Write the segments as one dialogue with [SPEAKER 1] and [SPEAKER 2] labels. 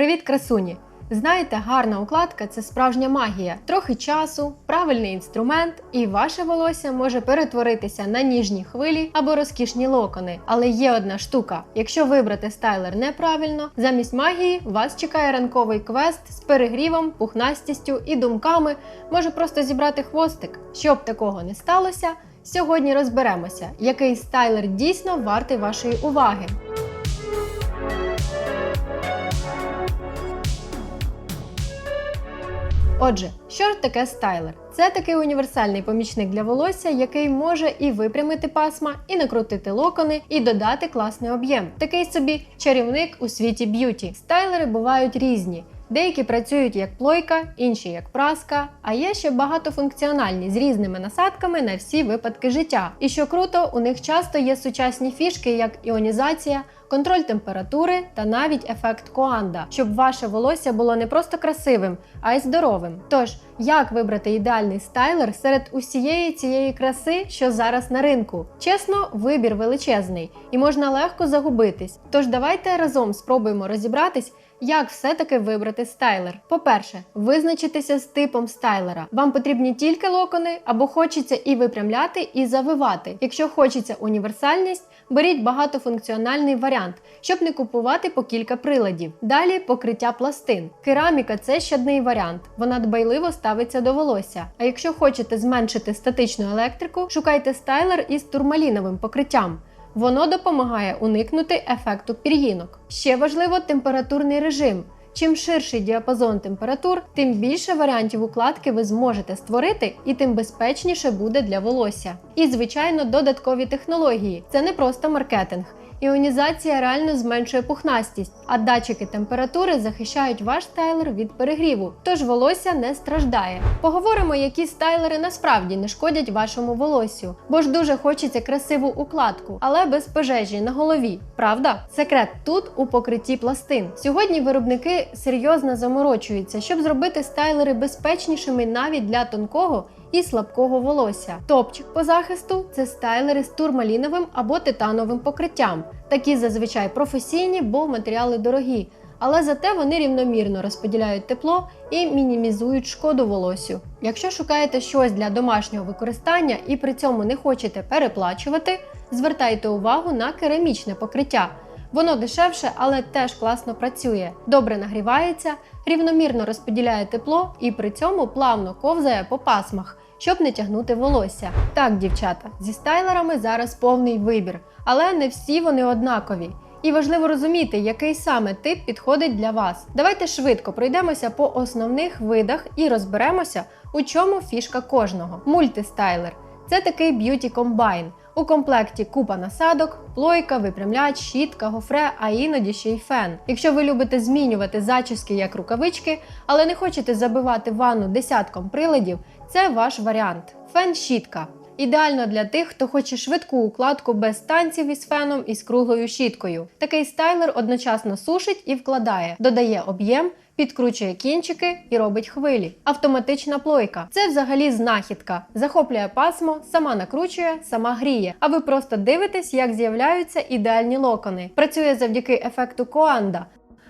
[SPEAKER 1] Привіт, красуні! Знаєте, гарна укладка це справжня магія. Трохи часу, правильний інструмент, і ваше волосся може перетворитися на ніжні хвилі або розкішні локони. Але є одна штука: якщо вибрати стайлер неправильно, замість магії вас чекає ранковий квест з перегрівом, пухнастістю і думками, може просто зібрати хвостик. Щоб такого не сталося, сьогодні розберемося, який стайлер дійсно вартий вашої уваги. Отже, що ж таке стайлер? Це такий універсальний помічник для волосся, який може і випрямити пасма, і накрутити локони, і додати класний об'єм. Такий собі чарівник у світі б'юті. Стайлери бувають різні. Деякі працюють як плойка, інші як праска, а є ще багатофункціональні з різними насадками на всі випадки життя. І що круто, у них часто є сучасні фішки, як іонізація, контроль температури та навіть ефект коанда, щоб ваше волосся було не просто красивим, а й здоровим. Тож, як вибрати ідеальний стайлер серед усієї цієї краси, що зараз на ринку? Чесно, вибір величезний і можна легко загубитись. Тож давайте разом спробуємо розібратись. Як все-таки вибрати стайлер? По-перше, визначитися з типом стайлера. Вам потрібні тільки локони, або хочеться і випрямляти, і завивати. Якщо хочеться універсальність, беріть багатофункціональний варіант, щоб не купувати по кілька приладів. Далі покриття пластин. Кераміка це щадний варіант. Вона дбайливо ставиться до волосся. А якщо хочете зменшити статичну електрику, шукайте стайлер із турмаліновим покриттям. Воно допомагає уникнути ефекту пір'їнок. Ще важливо температурний режим. Чим ширший діапазон температур, тим більше варіантів укладки ви зможете створити, і тим безпечніше буде для волосся. І, звичайно, додаткові технології. Це не просто маркетинг. Іонізація реально зменшує пухнастість, а датчики температури захищають ваш стайлер від перегріву, тож волосся не страждає. Поговоримо, які стайлери насправді не шкодять вашому волоссю, бо ж дуже хочеться красиву укладку, але без пожежі на голові. Правда? Секрет тут у покритті пластин. Сьогодні виробники серйозно заморочуються, щоб зробити стайлери безпечнішими навіть для тонкого і слабкого волосся. Топчик по захисту це стайлери з турмаліновим або титановим покриттям. Такі зазвичай професійні, бо матеріали дорогі. Але зате вони рівномірно розподіляють тепло і мінімізують шкоду волосю. Якщо шукаєте щось для домашнього використання і при цьому не хочете переплачувати, звертайте увагу на керамічне покриття. Воно дешевше, але теж класно працює, добре нагрівається, рівномірно розподіляє тепло і при цьому плавно ковзає по пасмах, щоб не тягнути волосся. Так, дівчата, зі стайлерами зараз повний вибір, але не всі вони однакові. І важливо розуміти, який саме тип підходить для вас. Давайте швидко пройдемося по основних видах і розберемося, у чому фішка кожного. Мультистайлер це такий б'юті комбайн. У комплекті купа насадок, плойка, випрямляч, щітка, гофре, а іноді ще й фен. Якщо ви любите змінювати зачіски як рукавички, але не хочете забивати ванну десятком приладів, це ваш варіант. Фен-щітка. Ідеально для тих, хто хоче швидку укладку без танців із феном і з круглою щіткою. Такий стайлер одночасно сушить і вкладає, додає об'єм, підкручує кінчики і робить хвилі. Автоматична плойка це взагалі знахідка. Захоплює пасмо, сама накручує, сама гріє. А ви просто дивитесь, як з'являються ідеальні локони. Працює завдяки ефекту коанда.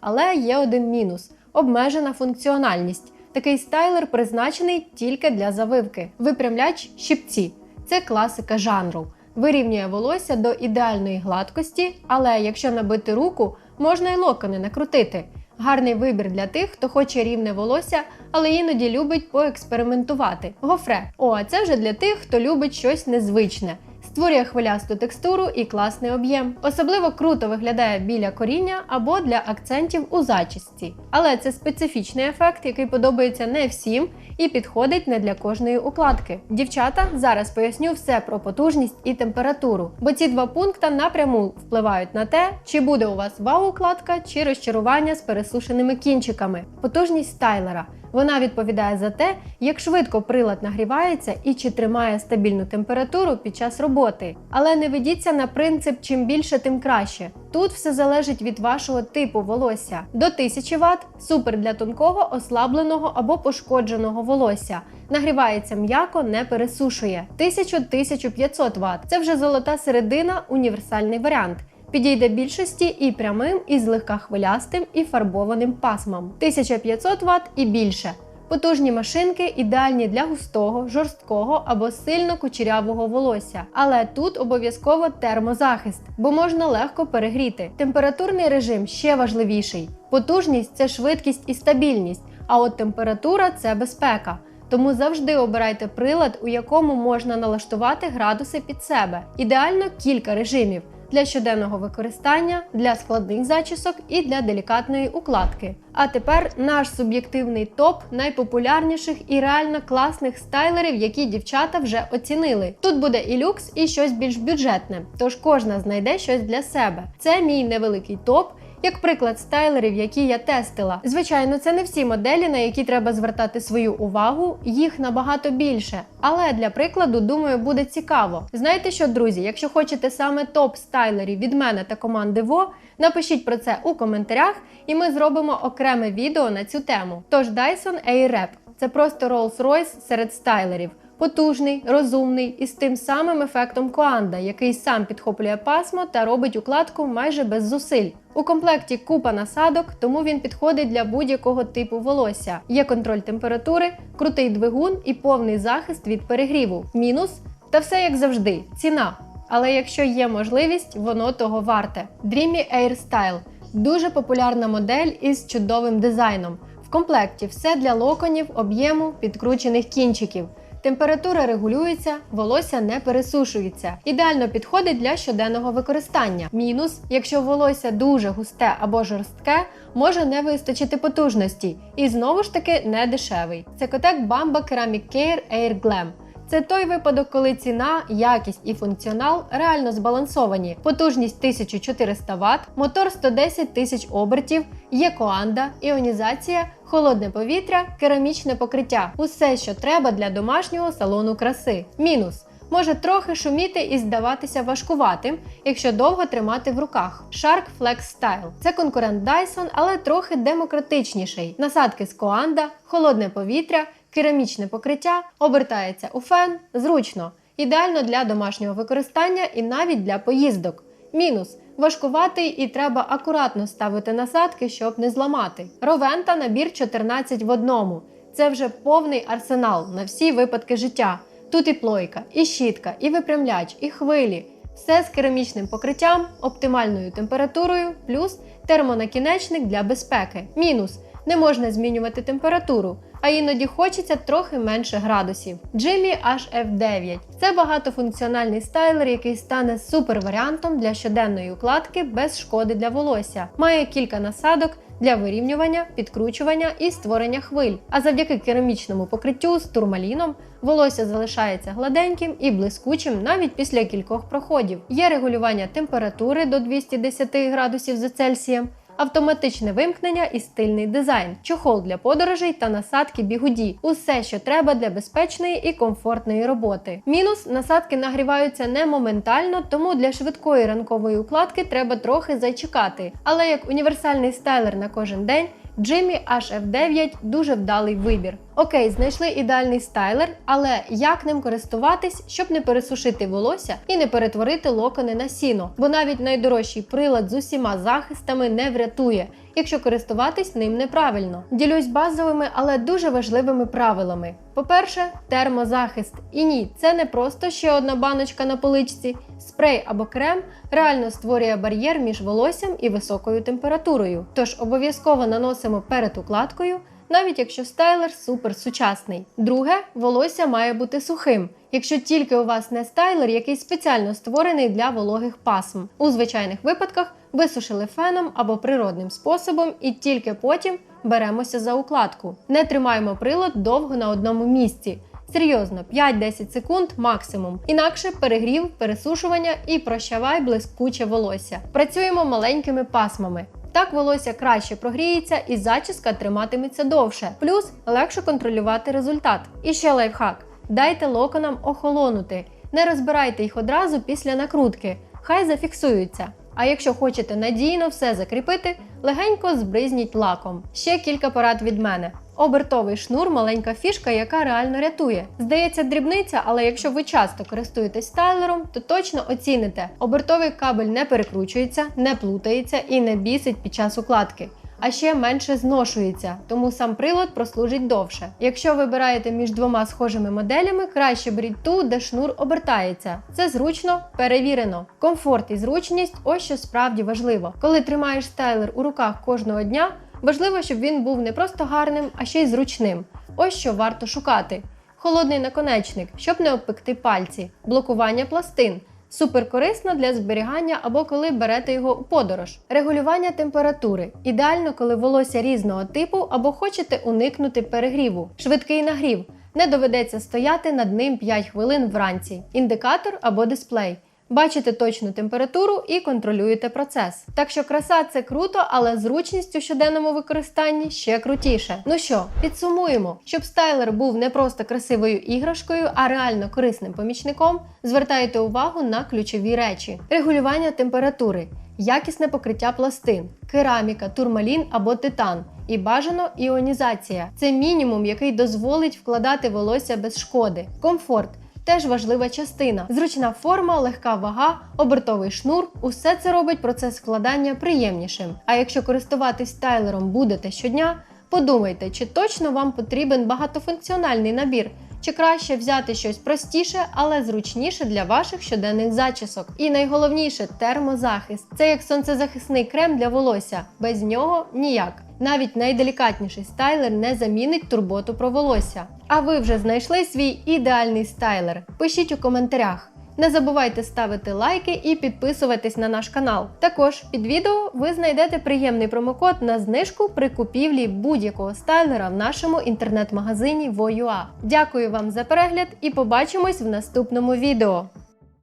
[SPEAKER 1] Але є один мінус обмежена функціональність. Такий стайлер призначений тільки для завивки. Випрямляч щипці це класика жанру. Вирівнює волосся до ідеальної гладкості, але якщо набити руку, можна й локони накрутити. Гарний вибір для тих, хто хоче рівне волосся, але іноді любить поекспериментувати. Гофре. О, а це вже для тих, хто любить щось незвичне. Створює хвилясту текстуру і класний об'єм. Особливо круто виглядає біля коріння або для акцентів у зачісці. Але це специфічний ефект, який подобається не всім і підходить не для кожної укладки. Дівчата, зараз поясню все про потужність і температуру, бо ці два пункти напряму впливають на те, чи буде у вас вау-укладка, чи розчарування з пересушеними кінчиками. Потужність стайлера. Вона відповідає за те, як швидко прилад нагрівається і чи тримає стабільну температуру під час роботи. Але не ведіться на принцип чим більше, тим краще. Тут все залежить від вашого типу волосся. До 1000 Вт супер для тонкого, ослабленого або пошкодженого волосся. Нагрівається м'яко, не пересушує. 1000-1500 Вт це вже золота середина, універсальний варіант. Підійде більшості і прямим, і злегка хвилястим, і фарбованим пасмам 1500 Вт і більше. Потужні машинки ідеальні для густого, жорсткого або сильно кучерявого волосся. Але тут обов'язково термозахист, бо можна легко перегріти. Температурний режим ще важливіший. Потужність це швидкість і стабільність, а от температура це безпека. Тому завжди обирайте прилад, у якому можна налаштувати градуси під себе. Ідеально кілька режимів для щоденного використання, для складних зачісок і для делікатної укладки. А тепер наш суб'єктивний топ найпопулярніших і реально класних стайлерів, які дівчата вже оцінили. Тут буде і люкс, і щось більш бюджетне, тож кожна знайде щось для себе. Це мій невеликий топ. Як приклад стайлерів, які я тестила. Звичайно, це не всі моделі, на які треба звертати свою увагу, їх набагато більше. Але для прикладу, думаю, буде цікаво. Знаєте що, друзі, якщо хочете саме топ стайлерів від мене та команди ВО, напишіть про це у коментарях, і ми зробимо окреме відео на цю тему. Тож Dyson Airwrap – це просто Rolls-Royce серед стайлерів. Потужний, розумний і з тим самим ефектом Коанда, який сам підхоплює пасмо та робить укладку майже без зусиль. У комплекті купа насадок, тому він підходить для будь-якого типу волосся. Є контроль температури, крутий двигун і повний захист від перегріву. Мінус та все як завжди ціна. Але якщо є можливість, воно того варте. Dreamy Air Style – дуже популярна модель із чудовим дизайном. В комплекті все для локонів, об'єму, підкручених кінчиків. Температура регулюється, волосся не пересушується. Ідеально підходить для щоденного використання. Мінус, якщо волосся дуже густе або жорстке, може не вистачити потужності. І знову ж таки не дешевий. Це котек Bamba Ceramic Care Air Glam. Це той випадок, коли ціна, якість і функціонал реально збалансовані. Потужність 1400 Вт, мотор 110 тисяч обертів, є коанда, іонізація, холодне повітря, керамічне покриття. Усе, що треба для домашнього салону краси. Мінус. Може трохи шуміти і здаватися важкуватим, якщо довго тримати в руках. Shark Flex Style – це конкурент Dyson, але трохи демократичніший. Насадки з коанда, холодне повітря, керамічне покриття, обертається у фен, зручно, ідеально для домашнього використання і навіть для поїздок. Мінус важкуватий і треба акуратно ставити насадки, щоб не зламати. Ровента набір 14 в одному. Це вже повний арсенал на всі випадки життя. Тут і плойка, і щітка, і випрямляч, і хвилі. Все з керамічним покриттям, оптимальною температурою, плюс термонакінечник для безпеки. Мінус не можна змінювати температуру, а іноді хочеться трохи менше градусів. Jimmy HF9 це багатофункціональний стайлер, який стане супер варіантом для щоденної укладки без шкоди для волосся. Має кілька насадок. Для вирівнювання, підкручування і створення хвиль. А завдяки керамічному покриттю з турмаліном волосся залишається гладеньким і блискучим навіть після кількох проходів. Є регулювання температури до 210 градусів за Цельсієм, автоматичне вимкнення і стильний дизайн, чохол для подорожей та насадки бігуді. Усе, що треба для безпечної і комфортної роботи. Мінус насадки нагріваються не моментально, тому для швидкої ранкової укладки треба трохи зачекати. Але як універсальний стайлер на кожен день. Jimmy HF9 дуже вдалий вибір. Окей, знайшли ідеальний стайлер, але як ним користуватись, щоб не пересушити волосся і не перетворити локони на сіно? Бо навіть найдорожчий прилад з усіма захистами не врятує, якщо користуватись ним неправильно. Ділюсь базовими, але дуже важливими правилами. По-перше, термозахист. І ні, це не просто ще одна баночка на поличці. Спрей або крем реально створює бар'єр між волоссям і високою температурою. Тож обов'язково наносимо перед укладкою, навіть якщо стайлер супер сучасний. Друге, волосся має бути сухим. Якщо тільки у вас не стайлер, який спеціально створений для вологих пасм. У звичайних випадках висушили феном або природним способом, і тільки потім беремося за укладку. Не тримаємо прилад довго на одному місці. Серйозно, 5-10 секунд максимум. Інакше перегрів, пересушування і прощавай блискуче волосся. Працюємо маленькими пасмами. Так волосся краще прогріється і зачіска триматиметься довше. Плюс легше контролювати результат. І ще лайфхак: дайте локонам охолонути. Не розбирайте їх одразу після накрутки, хай зафіксуються. А якщо хочете надійно все закріпити, легенько збризніть лаком. Ще кілька порад від мене. Обертовий шнур маленька фішка, яка реально рятує. Здається, дрібниця, але якщо ви часто користуєтесь стайлером, то точно оціните. Обертовий кабель не перекручується, не плутається і не бісить під час укладки. А ще менше зношується, тому сам прилад прослужить довше. Якщо вибираєте між двома схожими моделями, краще беріть ту, де шнур обертається. Це зручно, перевірено. Комфорт і зручність ось що справді важливо. Коли тримаєш стайлер у руках кожного дня, важливо, щоб він був не просто гарним, а ще й зручним. Ось що варто шукати. Холодний наконечник, щоб не обпекти пальці, блокування пластин. Супер корисно для зберігання або коли берете його у подорож. Регулювання температури. Ідеально, коли волосся різного типу або хочете уникнути перегріву. Швидкий нагрів. Не доведеться стояти над ним 5 хвилин вранці. Індикатор або дисплей. Бачите точну температуру і контролюєте процес. Так що краса це круто, але зручність у щоденному використанні ще крутіше. Ну що, підсумуємо, щоб стайлер був не просто красивою іграшкою, а реально корисним помічником. Звертайте увагу на ключові речі: регулювання температури, якісне покриття пластин, кераміка, турмалін або титан. І бажано іонізація. Це мінімум, який дозволить вкладати волосся без шкоди. Комфорт теж важлива частина. Зручна форма, легка вага, обертовий шнур усе це робить процес складання приємнішим. А якщо користуватись тайлером будете щодня, подумайте, чи точно вам потрібен багатофункціональний набір. Чи краще взяти щось простіше, але зручніше для ваших щоденних зачісок. І найголовніше термозахист. Це як сонцезахисний крем для волосся. Без нього ніяк. Навіть найделікатніший стайлер не замінить турботу про волосся. А ви вже знайшли свій ідеальний стайлер? Пишіть у коментарях. Не забувайте ставити лайки і підписуватись на наш канал. Також під відео ви знайдете приємний промокод на знижку при купівлі будь-якого стайлера в нашому інтернет-магазині Voyua. Дякую вам за перегляд і побачимось в наступному відео.